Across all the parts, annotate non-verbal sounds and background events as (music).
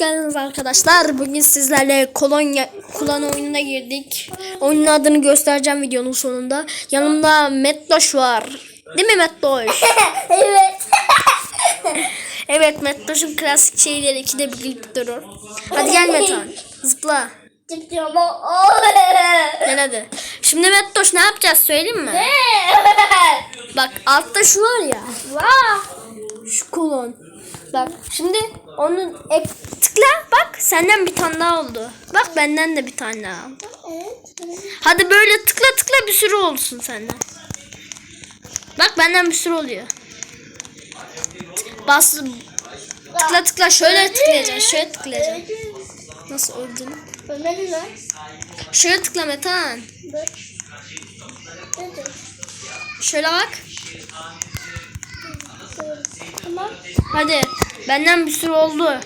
geldiniz arkadaşlar. Bugün sizlerle kolonya kullan oyununa girdik. Oyunun adını göstereceğim videonun sonunda. Yanımda Mettoş var. Değil mi Mettoş? (laughs) evet. (laughs) evet Mettoş'un klasik şeyleri ikide birlikte durur. Hadi gel Metan. Zıpla. Çıkıyorum o. (laughs) Gel hadi. Şimdi Mettoş ne yapacağız söyleyeyim mi? Bak altta şu var ya. Şu kolon. Bak şimdi onu ek tıkla bak senden bir tane daha oldu. Bak benden de bir tane daha oldu. Hadi böyle tıkla tıkla bir sürü olsun senden. Bak benden bir sürü oluyor. Bas tıkla tıkla şöyle tıklayacaksın şöyle tıklayacaksın. Nasıl öldün? Şöyle tıkla Metan. Şöyle bak. Tamam. Hadi benden bir sürü oldu.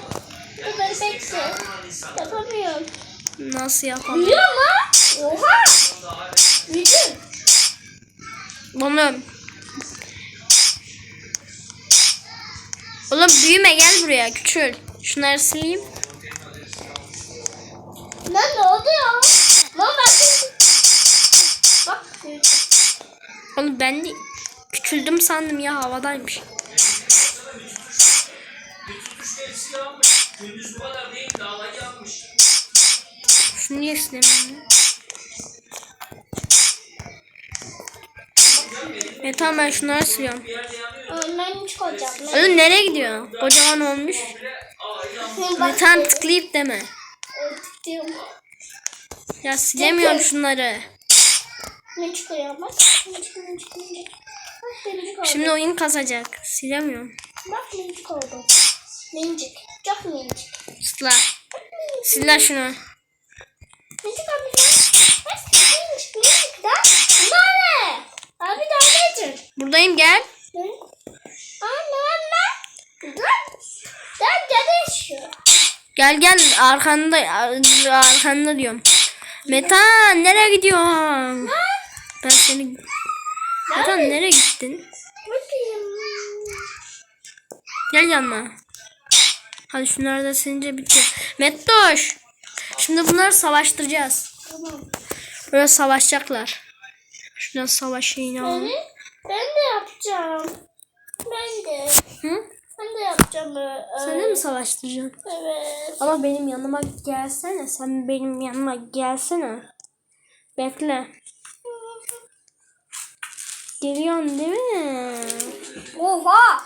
Beni bekle. Yapamıyorum. Nasıl yapalım? Büyüyor mu? Oha. Büyüdüm. Oğlum. Oğlum büyüme gel buraya küçül. Şunları sileyim. Lan ne oldu ya? Lan bak. Bak. Oğlum ben de küçüldüm sandım ya havadaymış. Gündüz bu kadar değil dağlayı yapmış. Şunu niye silemiyorum ya? E tamam ben şunları siliyorum. Önden çıkacağım. Oğlum nereye gidiyor? Kocaman olmuş. Tane tıklayıp deme. Ya silemiyorum şunları. Ne çıkıyor bak. Ne çıkıyor ne çıkıyor. ne çıkıyor. Bak minicik oldu. Şimdi oyun kazacak. Silemiyorum. Bak minicik oldu. Minicik. Çok minicik. Sıla. Sil lan şunu. Minicik abi minicik minicik. Daha. Bunlar ne? Abi daha nedir? Buradayım gel. Anne anne. Dur. Sen gelişiyor. Gel gel arkanda arkanda diyorum. Metan nereye gidiyorsun? Ben seni Metan nereye gittin? Gel yanıma. Hadi şunları da silince bitti. Mettoş. Şimdi bunları savaştıracağız. Tamam. Böyle savaşacaklar. Şuradan savaş şeyini alalım. Ben de yapacağım. Ben de. Hı? Ben de yapacağım. ee, Sen de mi savaştıracaksın? Evet. Ama benim yanıma gelsene. Sen benim yanıma gelsene. Bekle. Geliyorsun değil mi? Oha.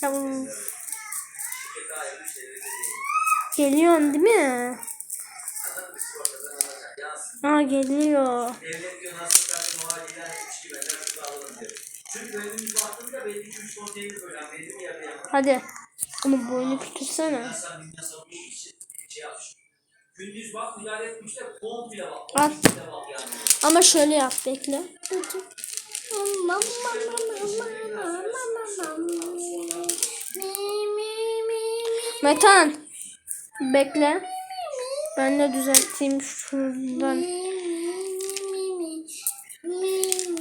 Tamam. Geliyorsun değil mi? Aa geliyor. Hadi. Onu boynu küçülsene. Şey. Gündüz bak müdahale etmiş de komple bak. Ama şöyle yap bekle. Metan. Bekle. Ben de düzelteyim şuradan.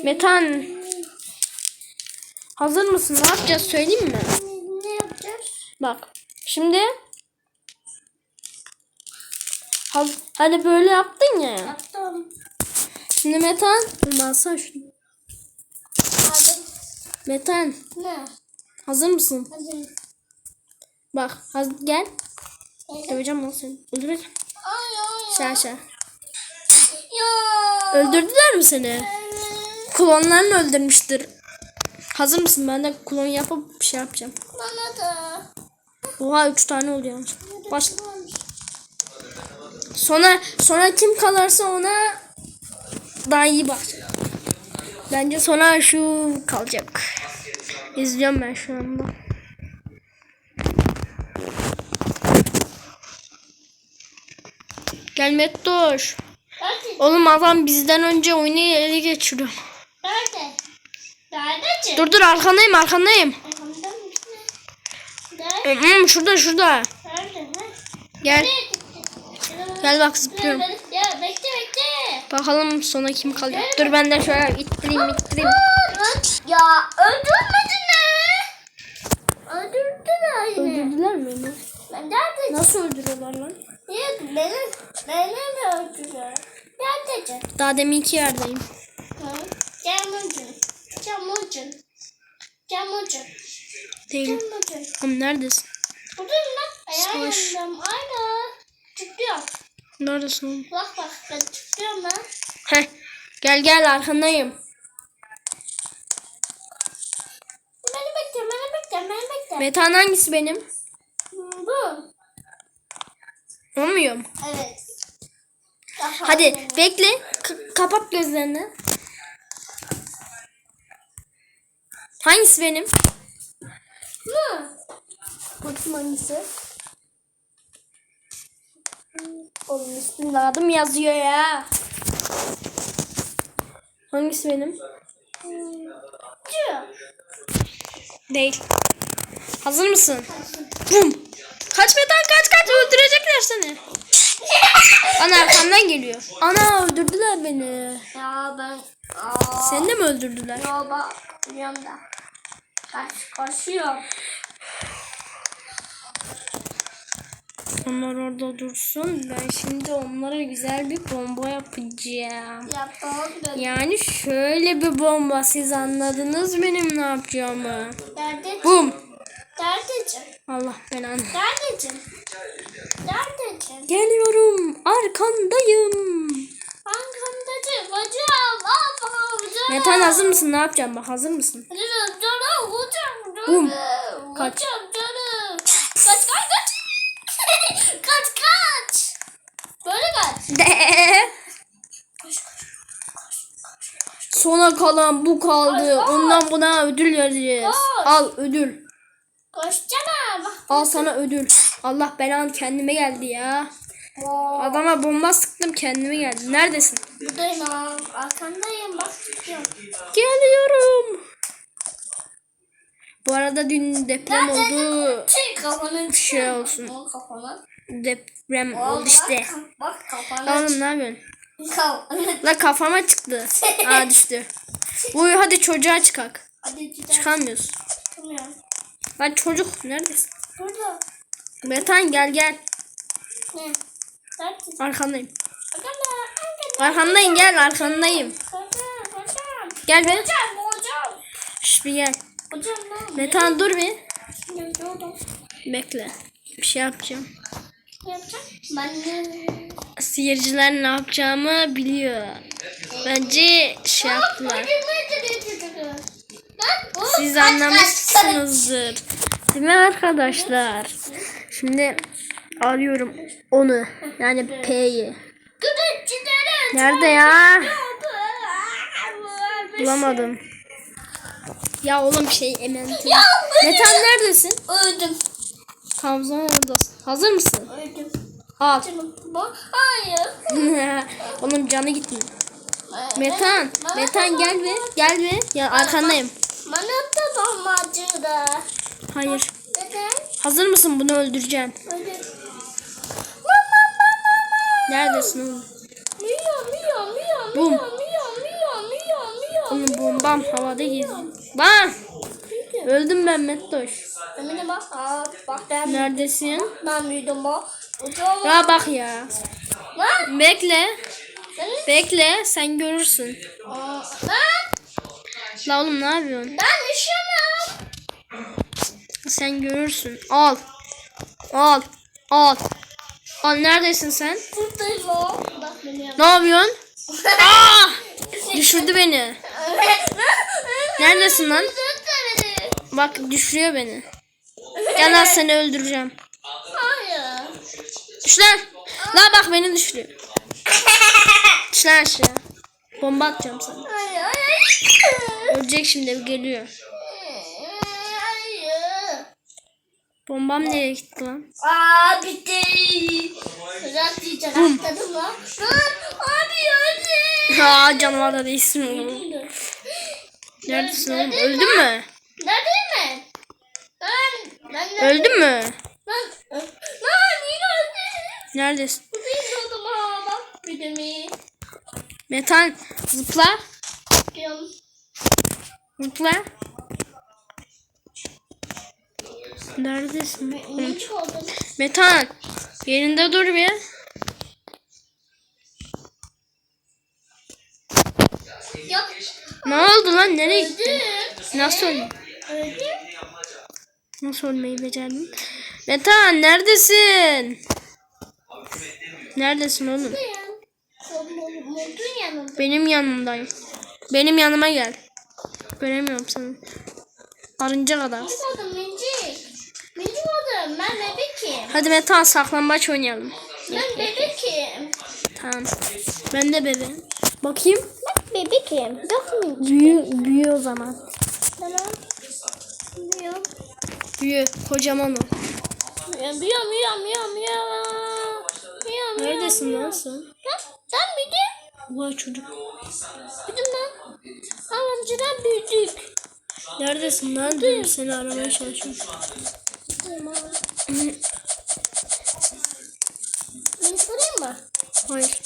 Metan. Hazır mısın? Ne yapacağız söyleyeyim mi? Ne yapacağız? Bak. Şimdi Hani böyle yaptın ya. Yaptım. Şimdi Metan. Alsana şunu. Metan. Ne? Hazır mısın? Hadi. Bak. Haz gel. Evet. Döveceğim lan seni. Öldüreceğim. Ay ay Şey ay. aşağı. Ya. Öldürdüler mi seni? Klonlarını öldürmüştür. Hazır mısın? Ben de klon yapıp bir şey yapacağım. Bana da. Oha 3 tane oluyor. Baş... Sonra sonra kim kalırsa ona daha iyi bak. Bence sonra şu kalacak. İzliyorum ben şu anda. Gel Mettoş. Nerede? Oğlum adam bizden önce oyunu ele geçiriyor. Nerede? Neredeci? Dur dur arkandayım arkandayım. Mısın? Nerede? Hmm, şurada şurada. Nerede? Gel. Gel bak zıplıyorum. Ya bekle. Bakalım sona kim kalacak. Dur ben de şöyle ittireyim ittireyim. Ya öldürmedin mi? Öldürdüler yine. Öldürdüler mi onu? Ben neredeyim? Nasıl öldürüyorlar lan? Yok beni, beni mi öldürüyor? Neredeyim? Daha deminki yerdeyim. Hı? Camucun. Camucun. Camucun. Değilim. Camucun. Oğlum neredesin? Buradayım lan. Ayağım yandım. Aynen. Çıkıyorum. Neredesin? Bak bak ben çıkıyorum lan. Heh. Gel gel arkandayım. Beni bekle, beni bekle, beni bekle. Metan hangisi benim? Bu. Olmuyorum. Evet. Daha Hadi iyi. bekle. K- kapat gözlerini. Hangisi benim? Bu. Bakayım hangisi? Oğlum üstünde adım yazıyor ya. Hangisi benim? Değil. Hazır mısın? Bum. Kaç Metan kaç kaç öldürecekler seni. Ana arkamdan geliyor. Ana öldürdüler beni. Ya ben... Aa. Seni de mi öldürdüler? Yo bak. Biliyorum da. Kaç, koşuyorum. Onlar orada dursun. Ben şimdi onlara güzel bir bomba yapacağım. Yapalım da. Yani şöyle bir bomba. Siz anladınız benim ne yapacağımı. Neredeyim? Bum. Neredeyim? Allah belanı. Neredeyim? Neredeyim? Geliyorum. Arkandayım. Arkamdacım hocam. Hocam. Metan hazır mısın? Ne yapacağım bak hazır mısın? Hocam canım hocam canım. Bum. Kaç. Hocam canım. Kaç kaç kaç. (laughs) kaç kaç. Böyle kaç. De. Sona kalan bu kaldı. Ondan buna ödül vereceğiz. Koş. Al ödül. Koşsana. Bak. Al sana ödül. Allah belanı kendime geldi ya. Oo. Adama bomba sıktım kendime geldi. Neredesin? Buradayım. Arkandayım bak. çıkıyorum. Geliyorum. Bu arada dün deprem oldu. Şey şey olsun. Deprem Oo, oldu işte. Bak, bak Oğlum ne yapıyorsun? (laughs) La kafama çıktı. (laughs) Aa düştü. Uy hadi çocuğa çıkak. Hadi gidelim. Çıkamıyoruz. Çıkamıyorum. Lan çocuk neredesin? Burada. Metan gel gel. Ne? Neredesin? Arkandayım. Arkanda. Arkanda. Arkandayım gel arkandayım. Gel be. Hocam. Hocam. Şş bir gel. Hocam ne? Metan dur bir. Ne oldu? Bekle. Bir şey yapacağım. Ne yapacağım? Ben? Seyirciler ne yapacağımı biliyor. Bence şey yaptılar. Siz anlamışsınızdır. Değil mi arkadaşlar? Şimdi arıyorum onu. Yani P'yi. Nerede ya? Bulamadım. Ya oğlum şey ementi. Metan neredesin? Öldüm. Tamam zaman oradasın. Hazır mısın? Öldüm. Al. Canım. Bak. Hayır. (laughs) Onun canı gitmiyor. Metan, Bana- Metan gel be. Gel be. Ya arkandayım. Bana da damacı da. Hayır. Neden? Hazır mısın? Bunu öldüreceğim. Öldüm. Mama mama. Neredesin oğlum? Miyo miyo Bum. miyo miyo miyo miyo miyo. Oğlum bombam havada geziyor. Lan! Öldüm ben Mettoş. Emine bak. Aa, bak ben. Neredesin? Ben büyüdüm bak. Ya bak ya. Lan. Bekle. Senin. Bekle sen görürsün. Aa, Lan. La oğlum ne yapıyorsun? Ben üşüyorum. Sen görürsün. Al. Al. Al. Al neredesin sen? Buradayım o. Bak beni Ne yapıyorsun? Aa! (laughs) Düşürdü beni. Neredesin lan? Bak düşürüyor beni. Gel lan seni öldüreceğim. Hayır. Düş lan. La bak beni düşürüyor. Düş lan aşağı. Bomba atacağım sana. Ölecek şimdi geliyor. Bombam nereye gitti lan? Aa bitti. Güzel diyecek atladım lan. Lan abi öldü. Aa canavar da değilsin oğlum. Neredesin oğlum? Öldün mü? Neredeyim ben? Lan ben de Öldün mü? Lan lan yine öldü. Neredesin? Bu benim oldum ha bak bir de mi? Metan zıpla. Diyorum. Zıpla. Neredesin? Metan. Yerinde dur bir. Yok. Ne oldu lan? Nereye gittin? Nasıl öldün? Nasıl ölmeyi becerdin? Metan neredesin? Neredesin oğlum? Benim yanımdayım. Benim yanıma gel. Göremiyorum seni. Arınca kadar. Hadi Metan saklambaç oynayalım. Ben bebekim. Tamam. Ben de bebeğim. Bakayım. Bebekim. Yok mu? Büyü, büyü o zaman. Tamam. Yok. Büyü. Kocaman o. Miyav miyav miyav miyav. Miyav miyav Neredesin miyav. lan sen? Ha, sen büyüdün. Vay çocuk. Büyüdün lan. Amcadan büyüdük. Neredesin lan? Dur seni aramaya çalışıyorum. Tamam. Beni sorayım mı? Hayır.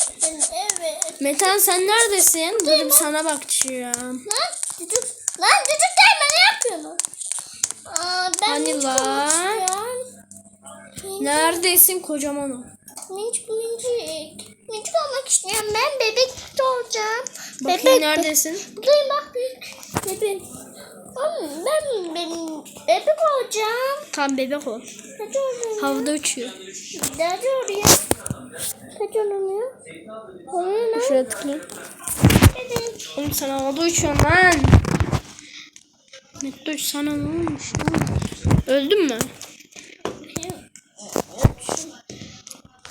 Ben. Metan sen neredesin? Bir sana bakacağım. Lan çocuk. Lan gelme ne yapıyorsun? Aa, ben Hani lan? Neredesin kocaman o? Minicik minicik. Minicik olmak istiyorum. Ben bebek olacağım. Bakayım bebek. neredesin? Buradayım bak büyük. Bebek. Oğlum ben benim bebek olacağım. Tam bebek ol. Hadi oğlum. Havada uçuyor. Oğlum ya. Oraya lan. Şuraya tıkla. Hadi. Oğlum sen havada uçuyorsun lan. Mettoş sana ne olmuş lan? Öldün mü?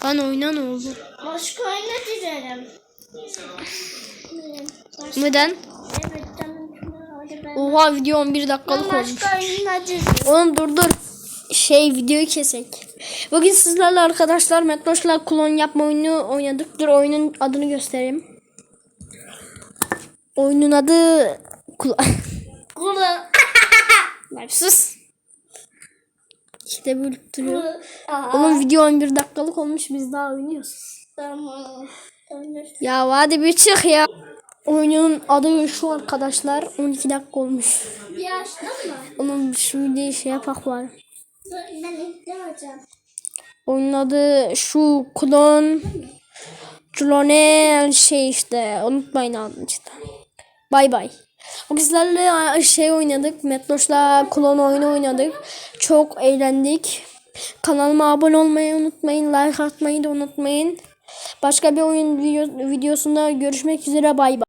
Lan oyna ne oldu? Başka oyuna girelim. Başka- Neden? Evet. Oha video 11 Ben dakikalık olmuş. Oğlum dur dur. Şey videoyu kesek. Bugün sizlerle arkadaşlar Metloş'la klon yapma oyunu oynadık. Dur oyunun adını göstereyim. Oyunun adı klon. (laughs) (laughs) Sus. İşte bölüp duruyor. Oğlum video 11 dakikalık olmuş biz daha oynuyoruz. Tamam. Ya hadi bir çık ya. Oyunun adı şu arkadaşlar 12 dakika olmuş. Bir açtın mı? Onun videoyu şey yapak var. Ben izlemeyeceğim. Oyunun adı şu klon klone şey işte unutmayın adını işte. Bay bay. O bizlerle şey oynadık. Metloş'la klon oyunu oynadık. Çok eğlendik. Kanalıma abone olmayı unutmayın. Like atmayı da unutmayın. Başka bir oyun video- videosunda görüşmek üzere. Bay bay.